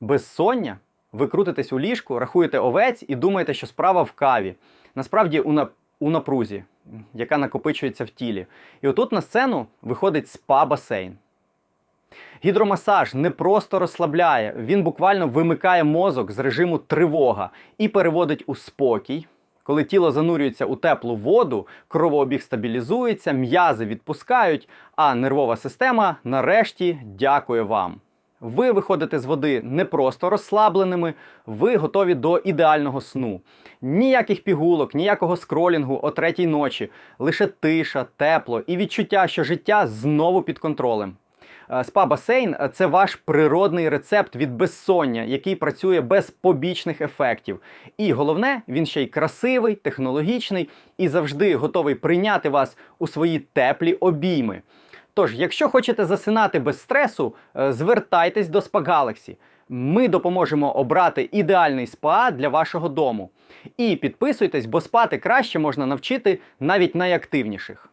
Безсоння? Ви крутитесь у ліжку, рахуєте овець і думаєте, що справа в каві. Насправді у, на... у напрузі, яка накопичується в тілі. І отут на сцену виходить спа-басейн. Гідромасаж не просто розслабляє, він буквально вимикає мозок з режиму тривога і переводить у спокій. Коли тіло занурюється у теплу воду, кровообіг стабілізується, м'язи відпускають, а нервова система нарешті дякує вам. Ви виходите з води не просто розслабленими, ви готові до ідеального сну. Ніяких пігулок, ніякого скролінгу о третій ночі, лише тиша, тепло і відчуття, що життя знову під контролем. Е, Спа-басейн е, це ваш природний рецепт від безсоння, який працює без побічних ефектів. І головне, він ще й красивий, технологічний і завжди готовий прийняти вас у свої теплі обійми. Тож, якщо хочете засинати без стресу, е, звертайтесь до Spa Galaxy. Ми допоможемо обрати ідеальний спа для вашого дому. І підписуйтесь, бо спати краще можна навчити навіть найактивніших.